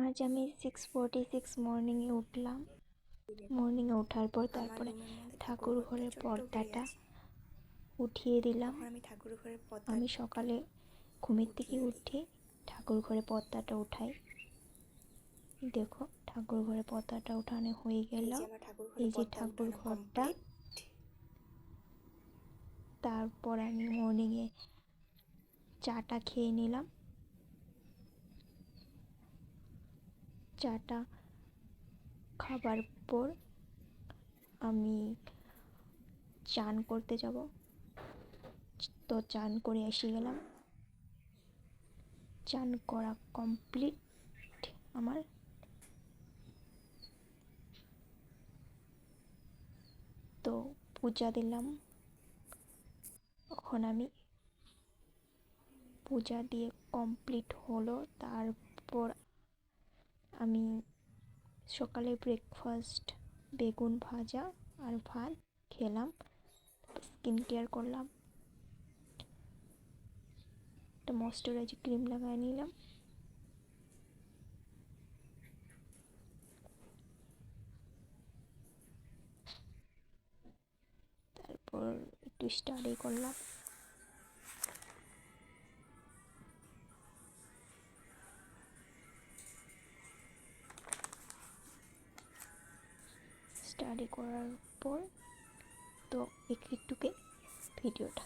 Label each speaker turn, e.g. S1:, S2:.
S1: আজ আমি six forty six মর্নিংয়ে উঠলাম। মর্নিংয়ে ওঠার পর তারপরে ঠাকুর ঘরের পর্দাটা উঠিয়ে দিলাম।
S2: আমি ঠাকুর ঘরের
S1: আমি সকালে ঘুমের থেকে উঠে ঠাকুর ঘরে পর্দাটা উঠাই। দেখো, ঠাকুর ঘরে পর্দাটা উঠানো হয়ে গেল।
S2: এই যে ঠাকুর
S1: ঘরটা। তারপর আমি মর্নিংয়ে চাটা খেয়ে নিলাম। চাটা খাবার পর আমি চান করতে যাব। তো চান করে এসে গেলাম। চান করা কমপ্লিট আমার। তো পূজা দিলাম। এখন আমি পূজা দিয়ে কমপ্লিট হলো। তারপর আমি সকালে ব্রেকফাস্ট বেগুন ভাজা আর ভাত খেলাম স্কিন কেয়ার করলাম। একটা ময়শ্চারাইজার ক্রিম লাগাই নিলাম। তারপর একটু স্টাডি করলাম। স্টাডি করার পর তো একটুকে ভিডিওটা